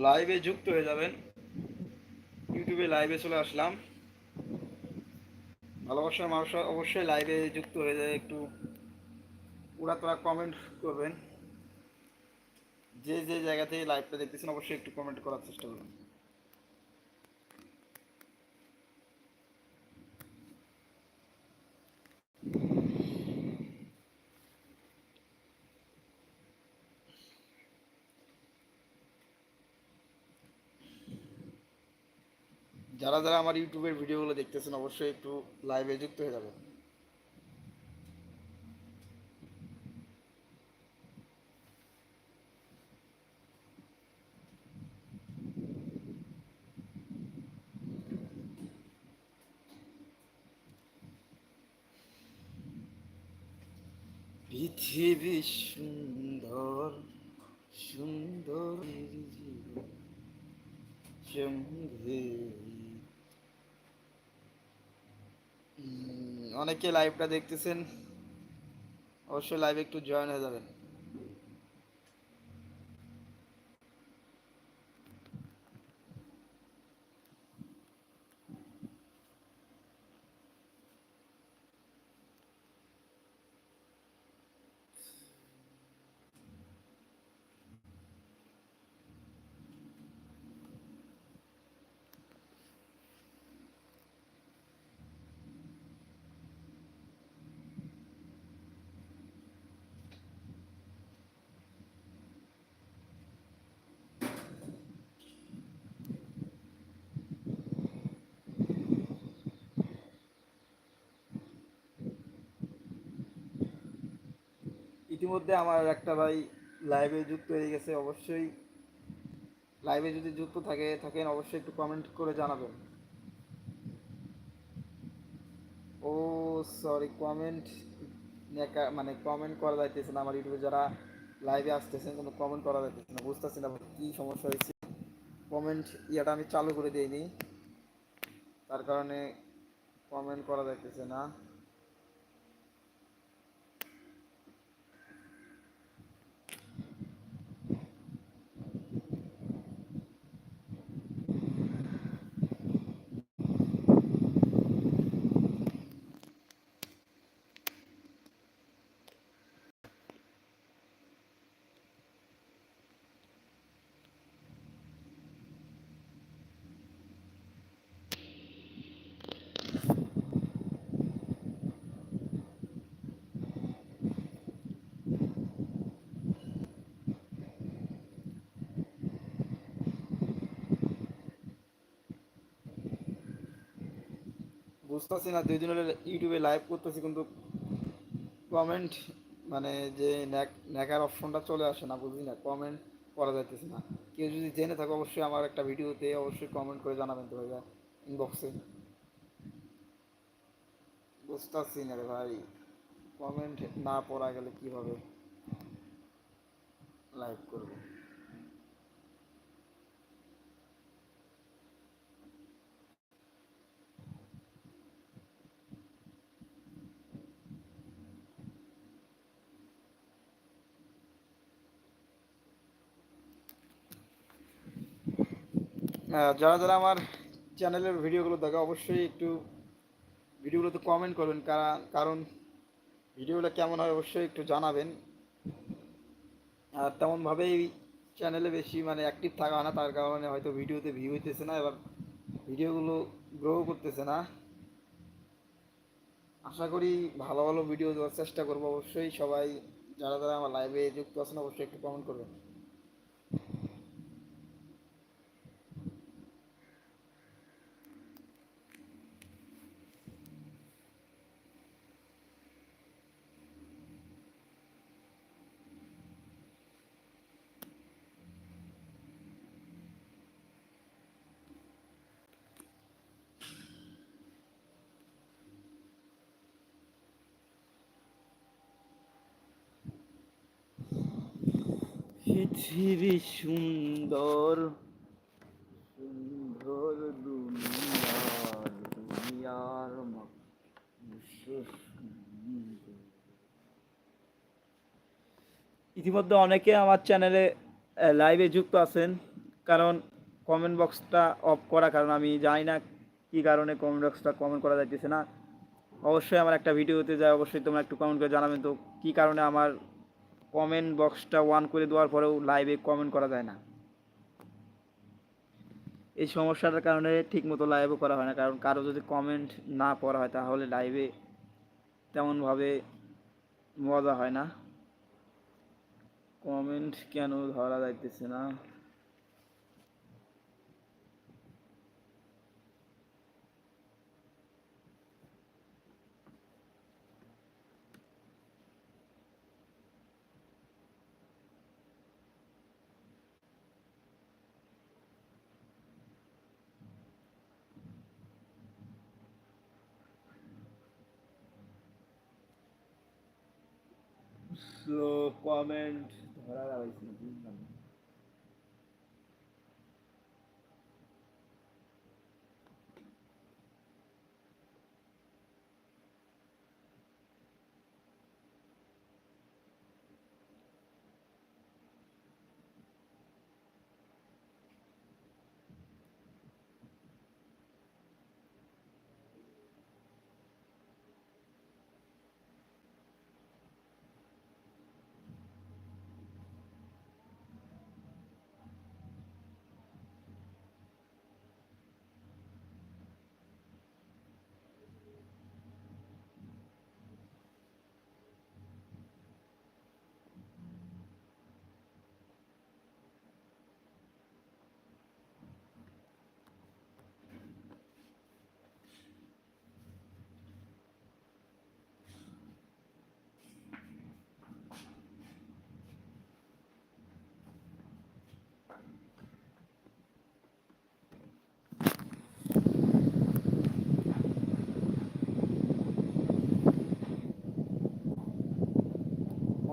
লাইভে যুক্ত হয়ে যাবেন। ইউটিউবে লাইভে চলে আসলাম। ভালোবাসার মানুষ অবশ্যই লাইভে যুক্ত হয়ে যায়। একটু ওরা তোরা কমেন্ট করবেন। যে যে জায়গা থেকে লাইভটা দেখতেছেন, অবশ্যই একটু কমেন্ট করার চেষ্টা করবেন। যারা যারা আমার ইউটিউবের ভিডিওগুলো দেখতেছেন, অবশ্যই একটু লাইভে যুক্ত হয়ে যাবেন। পৃথিবী সুন্দর সুন্দর সঙ্গে অনেকে লাইভটা দেখতেছেন। অবশ্যই লাইভে একটু জয়েন হয়ে যাবেন। ইতিমধ্যে আমার একটা ভাই লাইভে যুক্ত হয়ে গেছে, অবশ্যই লাইভে যদি যুক্ত থাকে, থাকেন, অবশ্যই একটু কমেন্ট করে জানাবেন। ও সরি কমেন্ট মানে কমেন্ট করা যাইতেছে না আমার ইউটিউবে, যারা লাইভে আসতেছেন, কোনো কমেন্ট করা যাইতেছে না, বুঝতেছি না কী সমস্যা হয়েছে। কমেন্ট ইয়াটা আমি চালু করে দিইনি, তার কারণে কমেন্ট করা যাইতেছে না। বুঝতেছি না, দুই দিন হলে ইউটিউবে লাইভ করতেছি, কিন্তু কমেন্ট মানে যে ন্যাকার অপশনটা চলে আসে না, বুঝলি না কমেন্ট করা যাইতেছে না। কেউ যদি জেনে থাকো, অবশ্যই আমার একটা ভিডিওতে অবশ্যই কমেন্ট করে জানাবেন তো ভাইয়া ইনবক্সে বুঝতেছি না রে ভাই কমেন্ট না পড়া গেলে কীভাবে লাইভ করব? যারা যারা আমার চ্যানেলের ভিডিওগুলো দেখে অবশ্যই একটু ভিডিওগুলোতে কমেন্ট করবেন কারা- কারণ ভিডিওগুলো কেমন হয় অবশ্যই একটু জানাবেন। আর তেমনভাবেই চ্যানেলে বেশি মানে অ্যাক্টিভ থাকা হয় না, তার কারণে হয়তো ভিডিওতে ভিউ হইতেছে না, এবার ভিডিওগুলো গ্রো করতেছে না। আশা করি ভালো ভালো ভিডিও দেওয়ার চেষ্টা করব অবশ্যই, সবাই যারা যারা আমার লাইভে যুক্ত আছেন অবশ্যই একটু কমেন্ট করবেন। পৃথিবী সুন্দর সুন্দর দুনিয়ার দুনিয়ার ইতিমধ্যে অনেকে আমার চ্যানেলে লাইভে যুক্ত আছেন। কারণ কমেন্ট বক্সটা অফ করা, কারণ আমি জানি না কী কারণে কমেন্ট বক্সটা কমেন্ট করা যাইতেছে না। অবশ্যই আমার একটা ভিডিওতে যায়, অবশ্যই তোমরা একটু কমেন্ট করে জানাবেন তো কী কারণে আমার কমেন্ট বক্সটা ওয়ান করে দেওয়ার পরেও লাইভে কমেন্ট করা যায় না। এই সমস্যাটার কারণে ঠিকমতো লাইভও করা হয় না, কারণ কারও যদি কমেন্ট না পড়া হয় তাহলে লাইভে তেমনভাবে মজা হয় না। কমেন্ট কেন ধরা যাইতেছে না? কমেন্ট ধরা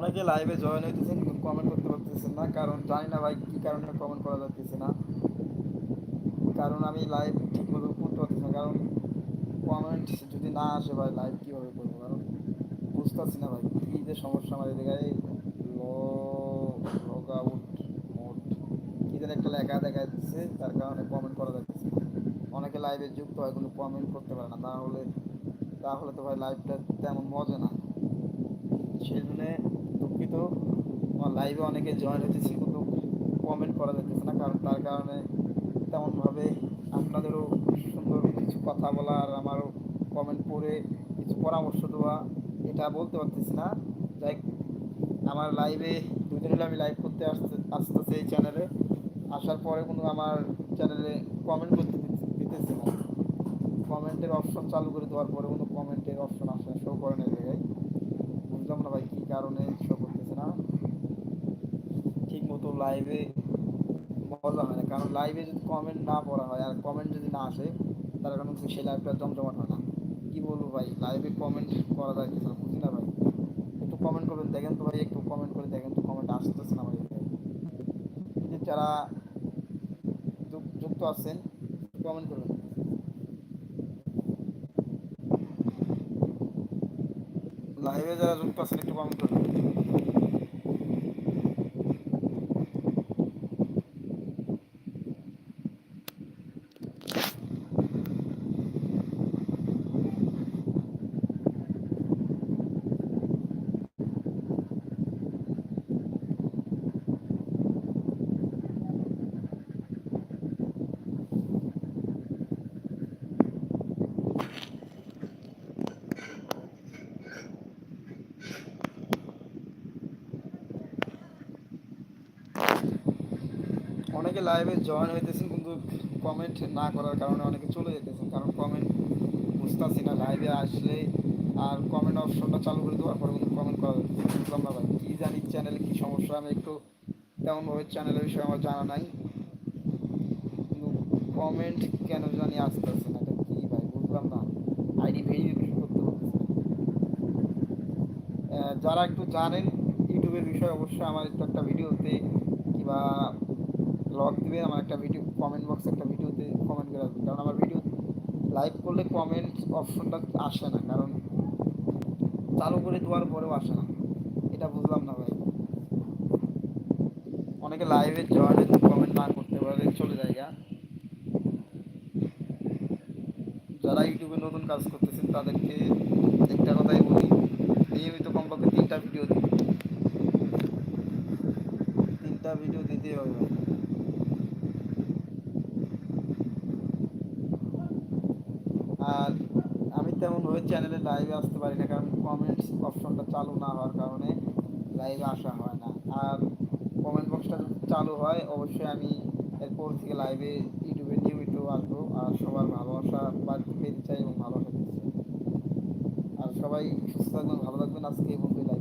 অনেকে লাইভে জয়েন হইতেছেন, কিন্তু কমেন্ট করতে পারতেছেন না, কারণ জানি না ভাই কী কারণে কমেন্ট করা যাচ্ছে না। কারণ আমি লাইভ ঠিক মতো করতে পারতেছি না, কারণ কমেন্ট যদি না আসে ভাই লাইভ কীভাবে করব? কারণ বুঝতেছি না ভাই, কী যে সমস্যা আমার এদিকে লগ আউট মোড কী যেন একটা লেখা দেখা যাচ্ছে, তার কারণে কমেন্ট করা যাচ্ছে। অনেকে লাইভে যুক্ত হয় কিন্তু কমেন্ট করতে পারে না, তাহলে তাহলে তো ভাই লাইভটা তেমন মজা না। সেই জন্য দুঃখিত আমার লাইভে অনেকে জয়েন হতেছে কিন্তু কমেন্ট করা যাচ্ছে না, কারণ তার কারণে তেমনভাবে আপনাদেরও সুন্দর কিছু কথা বলা আর আমারও কমেন্ট পড়ে কিছু পরামর্শ দেওয়া, এটা বলতে পারতেছি না। যাই আমার লাইভে দুদিন হলে আমি লাইভ করতে আসতে, আসতেছি এই চ্যানেলে আসার পরে কোনো আমার চ্যানেলে কমেন্ট করতে দিতে- দিতেছে না। কমেন্টের অপশন চালু করে দেওয়ার পরে কোনো কমেন্টের অপশন আসে শো করে না জায়গায়। বুঝলাম না ভাই, কী কারণে শো করতেছে না? ঠিক মতো লাইভে মজা হয় না, কারণ লাইভে যদি কমেন্ট না পড়া হয় আর কমেন্ট যদি না আসে তার কারণে সেই লাইভটা জমজমাট হয় না। কী বলব ভাই লাইভে কমেন্ট করা যায় কিছু বুঝি না ভাই। একটু কমেন্ট করবেন দেখেন তো ভাই, একটু কমেন্ট করে দেখেন তো কমেন্ট আসতেছে না ভাই। যারা যুক- যুক্ত আছেন কমেন্ট করবেন লাইভে যারা যুক্ত আছেন একটু কমেন্ট করবেন অনেকে লাইভে জয়েন হইতেছেন কিন্তু কমেন্ট না করার কারণে অনেকে চলে যেতেছেন। কারণ কমেন্ট বুঝতেছি না লাইভে আসলে আর কমেন্ট অপশনটা চালু করে দেওয়ার পরে কিন্তু কমেন্ট করা বুঝলাম না। ভাই কী জানি চ্যানেলে কী সমস্যা, আমি একটু তেমনভাবে চ্যানেলের বিষয়ে আমার জানা নাই। কিন্তু কমেন্ট কেন জানি আসতেছে না, এটা কী ভাই বুঝলাম না। আইডি ভেরিফিকেশন করতে যারা একটু জানেন, ইউটিউবের বিষয়ে অবশ্যই আমার একটু একটা ভিডিওতে কিংবা লগ দিবে, আমার একটা ভিডিও কমেন্ট বক্সে একটা ভিডিওতে কমেন্ট করে আসবে। কারণ আমার ভিডিও লাইভ করলে কমেন্ট অপশনটা আসে না, কারণ চালু করে দেওয়ার পরেও আসে না। এটা বুঝলাম না ভাই। অনেকে লাইভে জয়েন কমেন্ট না করতে পারে, চলে জায়গা যারা ইউটিউবে নতুন কাজ করতেছেন, তাদেরকে একটা কথাই বলি নিয়মিত কমপক্ষে তিনটা ভিডিও দিন তিনটা ভিডিও দিতেই হবে ভাই। আর আমি তেমনভাবে চ্যানেলে লাইভে আসতে পারি না, কারণ কমেন্টস অপশনটা চালু না হওয়ার কারণে লাইভে আসা হয় না। আর কমেন্ট বক্সটা চালু হয়, অবশ্যই আমি এরপর থেকে লাইভে ইউটিউবে নিয়মিত আসব, আর সবার ভালোবাসা বাড়তে পেতে চাই এবং ভালোবাসা দিতে চাই আর সবাই সুস্থ থাকবেন, ভালো থাকবেন। আজকে এই লাইভ